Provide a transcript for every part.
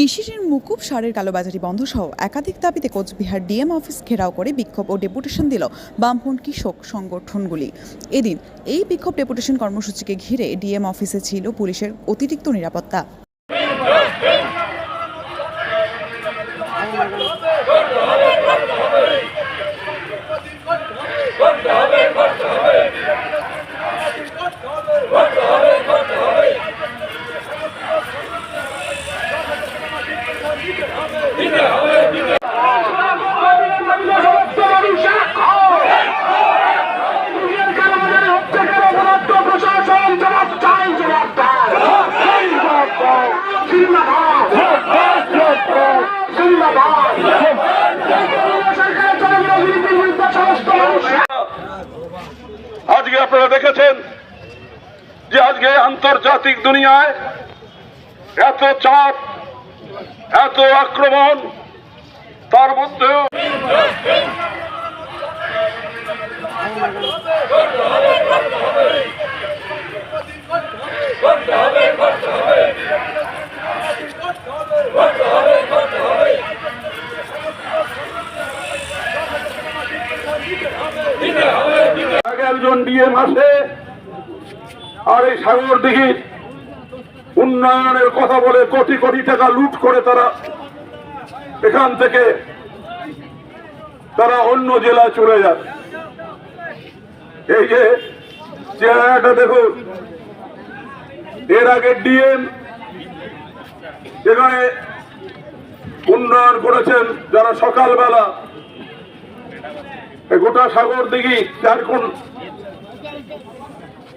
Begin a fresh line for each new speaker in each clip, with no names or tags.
কৃষিঋণ মুকুব, সারের কালোবাজারি বন্ধ সহ একাধিক দাবিতে কোচবিহার ডিএম অফিস ঘেরাও করে বিক্ষোভ ও ডেপুটেশন দিল বামফ্রন্ট কৃষক সংগঠনগুলি। এদিন এই বিক্ষোভ ডেপুটেশন কর্মসূচিকে ঘিরে ডিএম অফিসে ছিল পুলিশের অতিরিক্ত নিরাপত্তা।
যে আজকে আন্তর্জাতিক দুনিয়ায় এত চাপ এত আক্রমণ তার মধ্যেও একজন ডিএম আসে আর এই সাগর দিঘির উন্নয়নের কথা বলে কোটি কোটি টাকা লুট করে তারা এখান থেকে তারা অন্য জেলায় চলে যায়। এই যে চেহারাটা দেখুন, এর আগে ডিএম এখানে উন্নয়ন করেছেন যারা সকালবেলা গোটা সাগর দিঘি যার কোন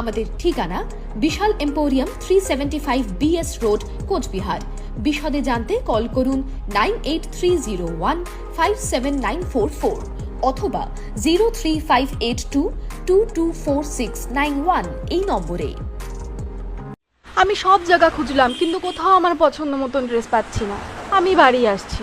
আমাদের ঠিকানা Bishal emporium three seventy five BS road Coochbehar. বিশদে জানতে কল করুন nine eight three zero one five seven nine four four অথবা zero three five eight two two two four six nine one এই নম্বরে।
আমি সব জায়গা খুঁজলাম, কিন্তু কোথাও আমার পছন্দ মতন ড্রেস পাচ্ছি না। আমি বাড়ি আসছি।